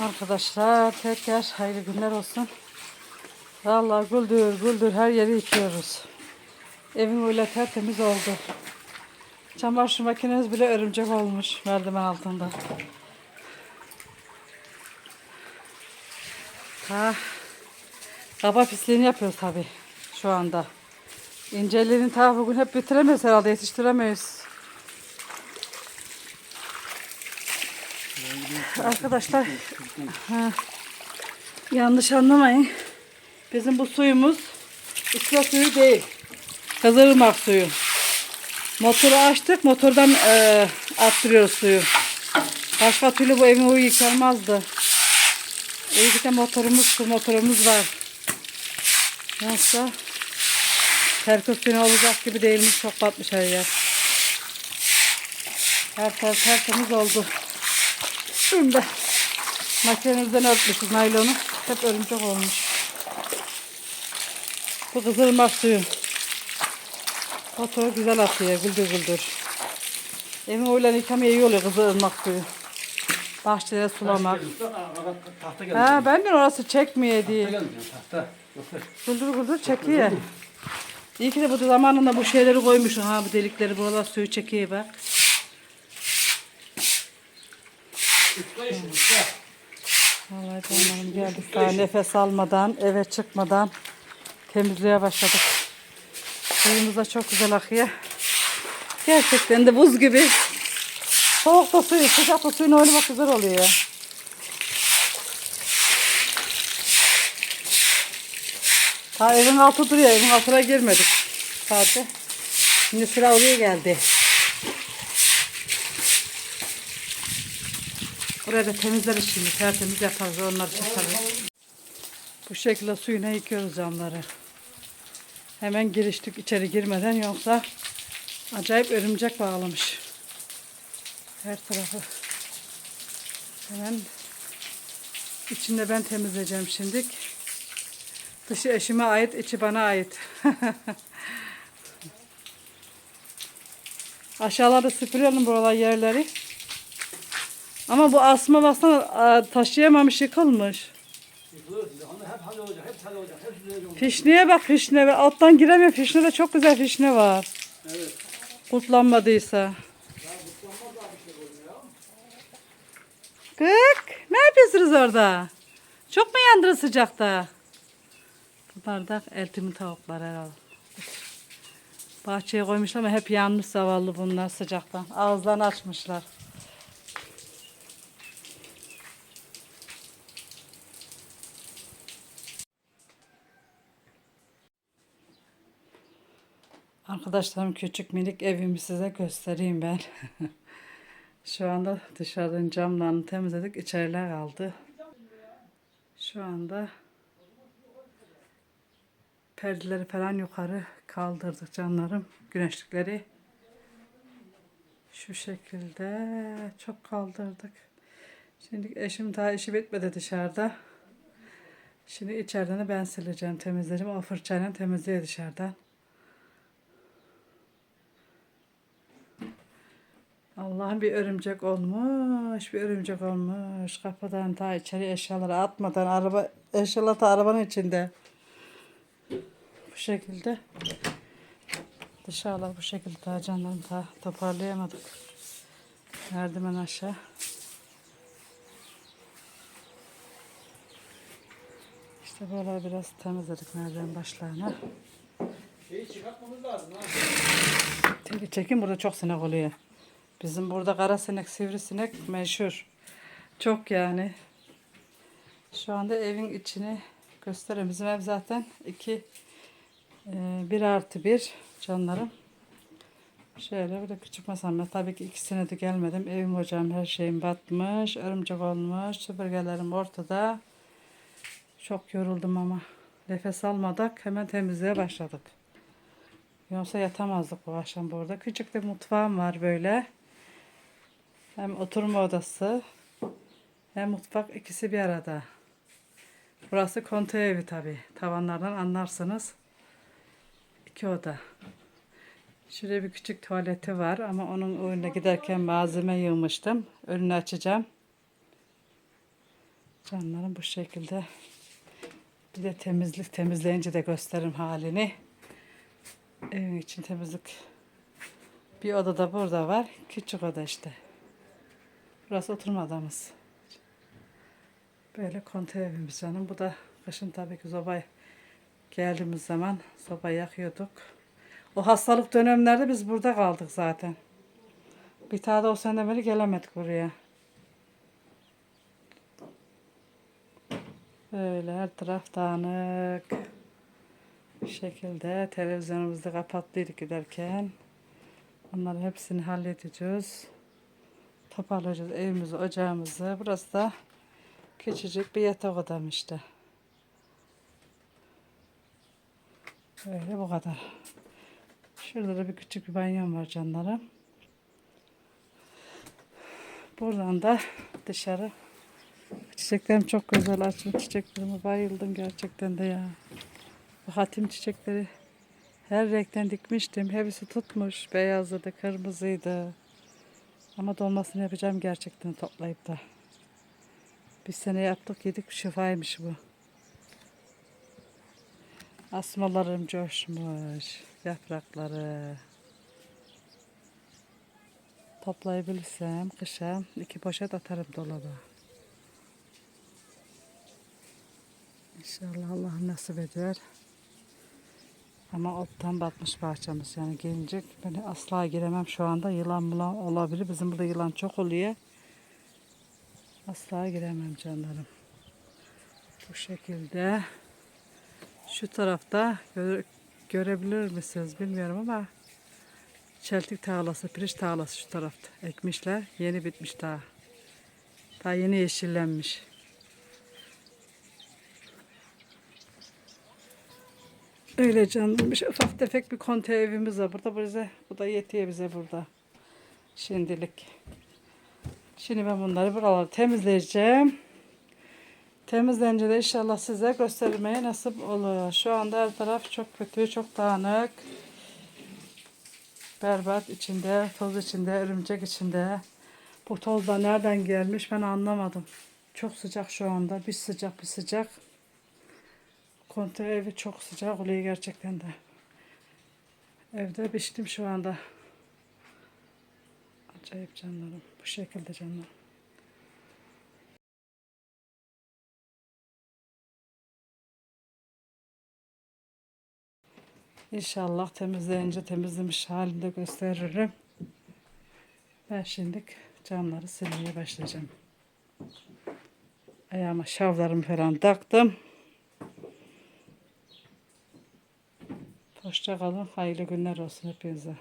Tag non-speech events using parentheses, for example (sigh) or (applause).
Arkadaşlar tekrar hayırlı günler olsun. Vallahi güldür güldür her yeri yıkıyoruz. Evim öyle tertemiz oldu. Çamaşır makinemiz bile örümcek olmuş merdiven altında. Ha, kaba pisliğini yapıyoruz tabi şu anda. İncelerini ta bugün hep bitiremeyiz herhalde yetiştiremeyiz. Arkadaşlar ha, yanlış anlamayın. Bizim bu suyumuz ıslah suyu değil. Kızılırmak suyu. Motoru açtık. Motordan e, attırıyoruz suyu. Başka türlü bu evin uyu yıkanmazdı. İyi de motorumuz, su motorumuz var. Yoksa terkos olacak gibi değilmiş. Çok batmış her yer. Her taraf tertemiz oldu. Şimdi makinemizden örtmüşüz naylonu. Hep örümcek olmuş. Bu kızılırmak suyu. Motoru güzel atıyor. Güldür güldür. Evin öyle yıkamaya iyi oluyor kızılırmak suyu. Bahçelere sulamak. Tahta geldi. Ha ben de orası çekmiyor diye. Tahta Güldür güldür çekiyor. İyi ki de bu zamanında bu şeyleri koymuşsun ha bu delikleri buralar suyu çekiyor bak. Vallahi canlarım geldik daha nefes almadan eve çıkmadan temizliğe başladık. Suyumuz da çok güzel akıyor. Gerçekten de buz gibi. Soğuk da suyu, sıcak da suyun oynamak güzel oluyor. Ta evin altı duruyor, evin altına girmedik. Sadece. Şimdi sıra oraya geldi. Buraya da temizleriz şimdi. Tertemiz yaparız. Onları çıkarız. Bu şekilde suyuna yıkıyoruz camları. Hemen giriştik içeri girmeden yoksa acayip örümcek bağlamış. Her tarafı. Hemen içinde ben temizleyeceğim şimdi. Dışı eşime ait, içi bana ait. (laughs) Aşağılarda süpürelim buralar yerleri. Ama bu asma baksana a, taşıyamamış yıkılmış. Fişneye bak fişne. Alttan giremiyor. Fişne de çok güzel fişne var. Evet. Kurtlanmadıysa. Kık. Ne yapıyorsunuz orada? Çok mu yandırır sıcakta? Bu bardak eltimin tavuklar herhalde. Bahçeye koymuşlar ama hep yanmış zavallı bunlar sıcaktan. Ağızlarını açmışlar. Arkadaşlarım küçük minik evimi size göstereyim ben. (laughs) Şu anda dışarıdan camlarını temizledik. içeriler kaldı. Şu anda perdeleri falan yukarı kaldırdık canlarım. Güneşlikleri şu şekilde çok kaldırdık. Şimdi eşim daha işi bitmedi dışarıda. Şimdi içeriden de ben sileceğim, temizleyeceğim. O fırçayla temizliyor dışarıdan. Allah'ım bir örümcek olmuş, bir örümcek olmuş. Kapıdan ta içeri eşyaları atmadan araba eşyalar da arabanın içinde. Bu şekilde. Dışarılar bu şekilde daha canlarını ta toparlayamadık. Merdiven aşağı. İşte böyle biraz temizledik merdiven başlarına. Şeyi çıkartmamız lazım ha. Çekin burada çok sinek oluyor. Bizim burada kara sinek, sivrisinek meşhur. Çok yani. Şu anda evin içini göstereyim. Bizim ev zaten iki e, bir artı bir canlarım. Şöyle bir de küçük masam. var. Tabii ki ikisine de gelmedim. Evim hocam her şeyim batmış. Örümcek olmuş. Süpürgelerim ortada. Çok yoruldum ama. Nefes almadık. Hemen temizliğe başladık. Yoksa yatamazdık bu akşam burada. Küçük de mutfağım var böyle. Hem oturma odası hem mutfak ikisi bir arada. Burası konte evi tabi. Tavanlardan anlarsınız. İki oda. Şuraya bir küçük tuvaleti var ama onun önüne giderken malzeme yığmıştım. Önünü açacağım. Canlarım bu şekilde. Bir de temizlik temizleyince de gösteririm halini. Evin için temizlik. Bir oda da burada var. Küçük oda işte. Burası oturma odamız. Böyle konte evimiz canım. Bu da kışın tabii ki sobayı geldiğimiz zaman soba yakıyorduk. O hastalık dönemlerde biz burada kaldık zaten. Bir tane o sene beri gelemedik buraya. Böyle her taraf dağınık. Bu şekilde televizyonumuzu kapattıydık giderken. Onların hepsini halledeceğiz. Toparlayacağız evimizi, ocağımızı. Burası da küçücük bir yatak odam işte. Böyle bu kadar. Şurada da bir küçük bir banyom var canlarım. Buradan da dışarı Çiçeklerim çok güzel açmış. Çiçeklerime bayıldım gerçekten de ya. Bu hatim çiçekleri her renkten dikmiştim. Hepsi tutmuş. Beyazıydı, kırmızıydı. Ama dolmasını yapacağım gerçekten toplayıp da. Bir sene yaptık yedik şifaymış bu. Asmalarım coşmuş. Yaprakları. Toplayabilirsem kışa iki poşet atarım dolaba. İnşallah Allah nasip eder. Ama ottan batmış bahçemiz yani gelecek. Ben asla giremem şu anda. Yılan mulan olabilir. Bizim burada yılan çok oluyor. Asla giremem canlarım. Bu şekilde. Şu tarafta gö- görebilir misiniz bilmiyorum ama çeltik tarlası, pirinç tarlası şu tarafta. Ekmişler. Yeni bitmiş daha. Daha yeni yeşillenmiş. Öyle. Bir şey, ufak tefek bir konte evimiz var. Burada bize, bu da yetiyor bize burada. Şimdilik. Şimdi ben bunları buraları temizleyeceğim. Temizlenince de inşallah size göstermeye nasip olur. Şu anda her taraf çok kötü, çok dağınık. Berbat içinde, toz içinde, örümcek içinde. Bu toz da nereden gelmiş ben anlamadım. Çok sıcak şu anda. Bir sıcak bir sıcak. Kontrol evi çok sıcak oluyor gerçekten de. Evde piştim şu anda. Acayip canlarım. Bu şekilde canlarım. İnşallah temizleyince temizlemiş halinde gösteririm. Ben şimdi camları silmeye başlayacağım. Ayağıma şavlarımı falan taktım. Hoşça kalın. Hayırlı günler olsun hepinize.